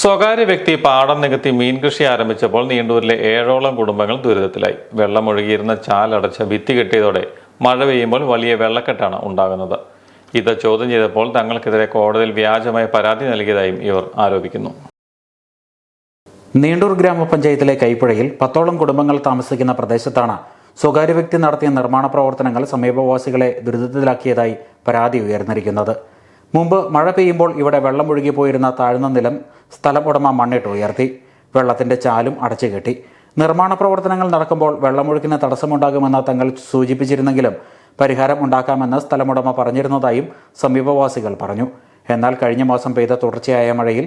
സ്വകാര്യ വ്യക്തി പാടം നികത്തി മീൻ കൃഷി ആരംഭിച്ചപ്പോൾ നീണ്ടൂരിലെ ഏഴോളം കുടുംബങ്ങൾ ദുരിതത്തിലായി. വെള്ളമൊഴുകിയിരുന്ന ചാലടച്ച ഭിത്തി കെട്ടിയതോടെ മഴ പെയ്യുമ്പോൾ വലിയ വെള്ളക്കെട്ടാണ് ഉണ്ടാകുന്നത്. ഇത് ചോദ്യം ചെയ്തപ്പോൾ തങ്ങൾക്കെതിരെ കോടതിയിൽ വ്യാജമായ പരാതി നൽകിയതായും ഇവർ ആരോപിക്കുന്നു. നീണ്ടൂർ ഗ്രാമപഞ്ചായത്തിലെ കൈപ്പുഴയിൽ പത്തോളം കുടുംബങ്ങൾ താമസിക്കുന്ന പ്രദേശത്താണ് സ്വകാര്യ വ്യക്തി നടത്തിയ നിർമ്മാണ പ്രവർത്തനങ്ങൾ സമീപവാസികളെ ദുരിതത്തിലാക്കിയതായി പരാതി ഉയർന്നിരിക്കുന്നത്. മുമ്പ് മഴ പെയ്യുമ്പോൾ ഇവിടെ വെള്ളം ഒഴുകിപ്പോയിരുന്ന താഴ്ന്ന നിലം സ്ഥലം ഉടമ മണ്ണിട്ട് ഉയർത്തി. വെള്ളത്തിന്റെ ചാലും അടച്ചു കെട്ടി. നിർമ്മാണ പ്രവർത്തനങ്ങൾ നടക്കുമ്പോൾ വെള്ളമൊഴുക്കിന് തടസ്സമുണ്ടാകുമെന്ന് തങ്ങൾ സൂചിപ്പിച്ചിരുന്നെങ്കിലും പരിഹാരം ഉണ്ടാക്കാമെന്ന് സ്ഥലമുടമ പറഞ്ഞിരുന്നതായും സമീപവാസികൾ പറഞ്ഞു. എന്നാൽ കഴിഞ്ഞ മാസം പെയ്ത തുടർച്ചയായ മഴയിൽ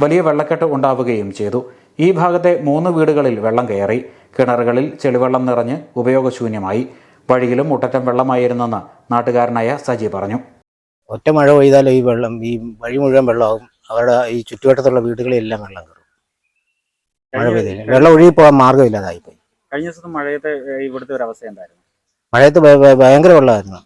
വലിയ വെള്ളക്കെട്ട് ഉണ്ടാവുകയും ചെയ്തു. ഈ ഭാഗത്തെ മൂന്ന് വീടുകളിൽ വെള്ളം കയറി. കിണറുകളിൽ ചെളിവെള്ളം നിറഞ്ഞ് ഉപയോഗശൂന്യമായി. വഴിയിലും മുട്ടറ്റം വെള്ളമായിരുന്നെന്ന് നാട്ടുകാരനായ സജി പറഞ്ഞു. ഒറ്റ മഴ പെയ്താൽ ഈ വെള്ളം ഈ വഴി മുഴുവൻ വെള്ളമാകും. അവരുടെ ഈ ചുറ്റുവട്ടത്തുള്ള വീടുകളിലെല്ലാം വെള്ളം കയറും. മഴ പെയ്തില്ല വെള്ളം ഒഴുകി പോകാൻ മാർഗമില്ലാതായിപ്പോയി. കഴിഞ്ഞ ദിവസം മഴയത്ത് ഇവിടുത്തെ ഒരു അവസ്ഥ എന്തായിരുന്നു? മഴയത്ത് ഭയ- ഭയ- ഭയങ്കര വെള്ളമായിരുന്നു.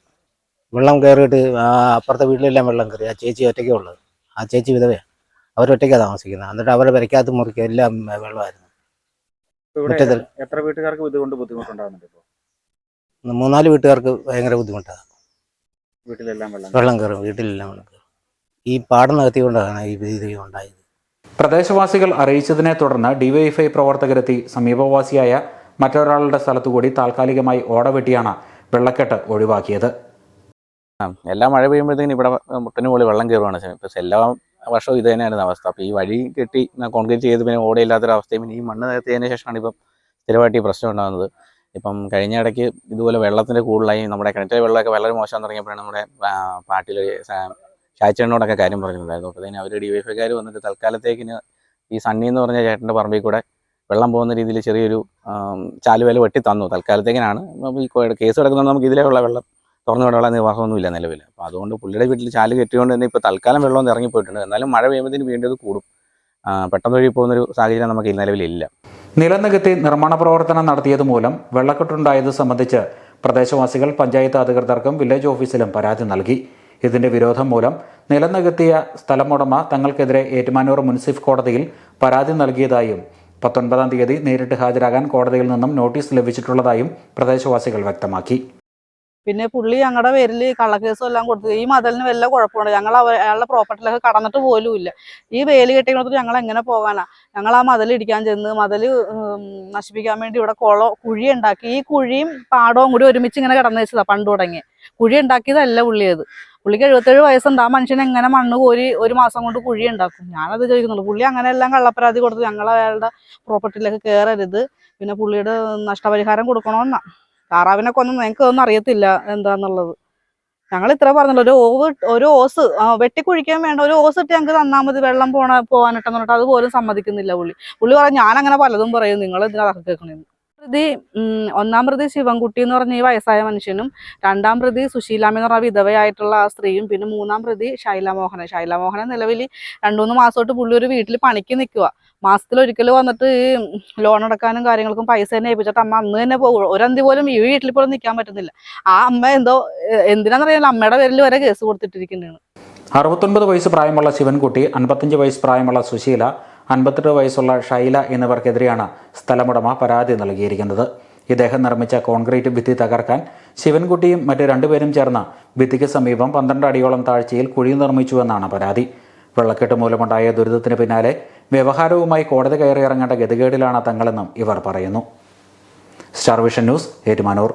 വെള്ളം കയറിയിട്ട് ആ അപ്പുറത്തെ വീട്ടിലെല്ലാം വെള്ളം കയറി. ആ ചേച്ചി ഒറ്റയ്ക്കേ ഉള്ളത് ആ ചേച്ചി വിധവയാണ് അവരൊറ്റയ്ക്കാണ് താമസിക്കുന്നത്. എന്നിട്ട് അവരെ വരയ്ക്കകത്ത് മുറിക്കും എല്ലാം വെള്ളമായിരുന്നു. എത്ര വീട്ടുകാർക്ക് ഇതുകൊണ്ട് ബുദ്ധിമുട്ടുണ്ടാകുന്നുണ്ട് ഇപ്പോൾ മൂന്നാൽ വീട്ടുകാർക്ക് ഭയങ്കര ബുദ്ധിമുട്ടാണ് വീട്ടിലെല്ലാം വെള്ളം വെള്ളം കയറും വീട്ടിലെല്ലാം വെള്ളം കയറും. ഈ പാടം നികത്തിക്കൊണ്ടാണ് ഈ ഇത് ഉണ്ടായത്. പ്രദേശവാസികൾ അറിയിച്ചതിനെ തുടർന്ന് ഡിവൈഎഫ്ഐ പ്രവർത്തകരെത്തി സമീപവാസിയായ മറ്റൊരാളുടെ സ്ഥലത്തുകൂടി താൽക്കാലികമായി ഓടവെട്ടിയാണ് വെള്ളക്കെട്ട് ഒഴിവാക്കിയത്. ആ, എല്ലാ മഴ പെയ്യുമ്പോഴത്തേക്കും ഇവിടെ മുട്ടിന് മുകളിൽ വെള്ളം കയറുവാണ് ഇപ്പം എല്ലാ വർഷവും ഇത് തന്നെയായിരുന്നു അവസ്ഥ. അപ്പോൾ ഈ വഴി കെട്ടി കോൺക്രീറ്റ് ചെയ്ത് പിന്നെ ഓടയില്ലാത്തൊരവസ്ഥയും പിന്നെ ഈ മണ്ണ് നികത്തിയതിന് ശേഷമാണ് ഇപ്പം സ്ഥിരമായിട്ട് ഈ പ്രശ്നം ഉണ്ടാകുന്നത്. ഇപ്പം കഴിഞ്ഞ ഇടയ്ക്ക് ഇതുപോലെ വെള്ളത്തിന്റെ കൂടുതലായി നമ്മുടെ കിണറ്റിലെ വെള്ളമൊക്കെ വളരെ മോശം തുടങ്ങിയപ്പോഴാണ് നമ്മുടെ പാർട്ടിയിൽ ഷാച്ചേട്ടനോടൊക്കെ കാര്യം പറഞ്ഞിട്ടുണ്ടായിരുന്നു. അപ്പോൾ അവർ ഡി വൈഫൈക്കാർ വന്നിട്ട് തൽക്കാലത്തേക്കിന് ഈ സണ്ണി എന്ന് പറഞ്ഞ ചേട്ടന്റെ പറമ്പിൽ കൂടെ വെള്ളം പോകുന്ന രീതിയിൽ ചെറിയൊരു ചാലുവേല വെട്ടി തന്നു. തൽക്കാലത്തേക്കിനാണ്. ഈ കേസ് കിടക്കുന്നത് നമുക്ക് ഇതിലേക്കുള്ള വെള്ളം തുറന്നു വിടാനുള്ള നിർവാഹമൊന്നുമില്ല നിലവിൽ. അപ്പോൾ അതുകൊണ്ട് പുള്ളിയുടെ വീട്ടിൽ ചാൽ കെട്ടിയോണ്ട് തന്നെ ഇപ്പോൾ തൽക്കാലം വെള്ളം ഇറങ്ങിപ്പോയിട്ടുണ്ട്. എന്നാലും മഴ പെയ്യുമ്പോഴത്തേന് വീണ്ടും ഇത് കൂടും. ആ, പെട്ടെന്ന് ഒഴുകി പോകുന്നൊരു സാഹചര്യം നമുക്ക് ഈ നിലവിലില്ല. നിലനികത്തി നിർമ്മാണ പ്രവർത്തനം നടത്തിയത് മൂലം വെള്ളക്കെട്ടുണ്ടായത് സംബന്ധിച്ച് പ്രദേശവാസികൾ പഞ്ചായത്ത് അധികൃതർക്കും വില്ലേജ് ഓഫീസിലും പരാതി നൽകി. ഇതിന്റെ വിരോധം മൂലം നിലനികത്തിയ സ്ഥലമുടമ തങ്ങൾക്കെതിരെ ഏറ്റുമാനൂർ മുൻസിഫ് കോടതിയിൽ പരാതി നൽകിയതായും പത്തൊൻപതാം തീയതി നേരിട്ട് ഹാജരാകാൻ കോടതിയിൽ നിന്നും നോട്ടീസ് ലഭിച്ചിട്ടുള്ളതായും പ്രദേശവാസികൾ വ്യക്തമാക്കി. പിന്നെ പുള്ളി ഞങ്ങളുടെ പേരിൽ കള്ളക്കേസും എല്ലാം കൊടുത്തു ഈ മതലിന് വല്ല കുഴപ്പമുണ്ട്? ഞങ്ങൾ അയാളുടെ പ്രോപ്പർട്ടിയിലൊക്കെ കടന്നിട്ട് പോലും ഇല്ല ഈ വേലി കെട്ടിയിട്ട് ഞങ്ങൾ എങ്ങനെ പോകാനാ ഞങ്ങൾ ആ മതിൽ ഇടിക്കാൻ ചെന്ന് മതിൽ നശിപ്പിക്കാൻ വേണ്ടി ഇവിടെ കുളം കുഴി ഉണ്ടാക്കി. ഈ കുഴിയും പാടവും കൂടി ഒരുമിച്ച് ഇങ്ങനെ കിടന്നു വെച്ചതാ പണ്ട് തുടങ്ങി കുഴി ഉണ്ടാക്കിയതല്ല പുള്ളിയത് പുള്ളിക്ക് എഴുപത്തേഴ് വയസ്സുണ്ട്. ആ മനുഷ്യൻ എങ്ങനെ മണ്ണ് കോരി ഒരു മാസം കൊണ്ട് കുഴി ഉണ്ടാക്കും? ഞാനത് ചോദിക്കുന്നുള്ളൂ. പുള്ളി അങ്ങനെ എല്ലാം കള്ളപ്പരാതി കൊടുത്ത് ഞങ്ങൾ അയാളുടെ പ്രോപ്പർട്ടിയിലേക്ക് കയറരുത് പിന്നെ പുള്ളിയുടെ നഷ്ടപരിഹാരം കൊടുക്കണമെന്നാ താറാവിനെ കൊന്നു ഞങ്ങൾക്ക് ഒന്നും അറിയത്തില്ല എന്താന്നുള്ളത്. ഞങ്ങൾ ഇത്ര പറഞ്ഞല്ലോ ഒരു ഓവ് ഒരു ഓസ് വെട്ടിക്കുഴിക്കാൻ വേണ്ട ഒരു ഓസ് ഇട്ട് ഞങ്ങൾക്ക് തന്നാൽ മതി വെള്ളം പോണ പോകാനിട്ടെന്ന് പറഞ്ഞിട്ട് അതുപോലും സമ്മതിക്കുന്നില്ല പുള്ളി. പുള്ളി പറഞ്ഞു ഞാൻ അങ്ങനെ പലതും പറയും നിങ്ങൾ ഇതിനകത്ത് കേൾക്കണെന്ന്. പ്രതി ഒന്നാം പ്രതി ശിവൻകുട്ടി എന്ന് പറഞ്ഞ ഈ വയസ്സായ മനുഷ്യനും രണ്ടാം പ്രതി സുശീലാമി എന്ന് പറഞ്ഞ വിധവയായിട്ടുള്ള ആ സ്ത്രീയും പിന്നെ മൂന്നാം പ്രതി ശൈലമോഹനൻ. ശൈലമോഹനൻ നിലവിൽ രണ്ടു മൂന്ന് മാസമായിട്ട് പുള്ളി ഒരു വീട്ടിൽ പണിക്ക് നിൽക്കുക മാസത്തിൽ ഒരിക്കൽ വന്നിട്ട് ലോൺ അടക്കാനും കാര്യങ്ങൾക്കും പൈസ തന്നെ ഏൽപ്പിച്ചിട്ട് അമ്മ അന്ന് തന്നെ പോകും ഒരന്തി പോലും ഈ വീട്ടിൽ പോലും നിൽക്കാൻ പറ്റുന്നില്ല. ആ അമ്മ എന്തോ എ- എന്തിനാന്നറിയാലോ അമ്മയുടെ പേരിൽ വരെ കേസ് കൊടുത്തിട്ടിരിക്കുന്നതാണ് അറുപത്തൊൻപത് വയസ്സ് പ്രായമുള്ള ശിവൻകുട്ടി അൻപത്തഞ്ച് വയസ്സ് പ്രായമുള്ള സുശീല അൻപത്തെട്ട് വയസ്സുള്ള ഷൈല എന്നിവർക്കെതിരെയാണ് സ്ഥലമുടമ പരാതി നൽകിയിരിക്കുന്നത്. ഇദ്ദേഹം നിർമ്മിച്ച കോൺക്രീറ്റ് ഭിത്തി തകർക്കാൻ ശിവൻകുട്ടിയും മറ്റ് രണ്ടുപേരും ചേർന്ന് ഭിത്തിക്ക് സമീപം പന്ത്രണ്ട് അടിയോളം താഴ്ചയിൽ കുഴി നിർമ്മിച്ചുവെന്നാണ് പരാതി. വെള്ളക്കെട്ട് മൂലമുണ്ടായ ദുരിതത്തിന് പിന്നാലെ വ്യവഹാരവുമായി കോടതി കയറിയിറങ്ങേണ്ട ഗതികേടിലാണ് തങ്ങളെന്നും ഇവർ പറയുന്നു. Star Vision News Ettumanoor.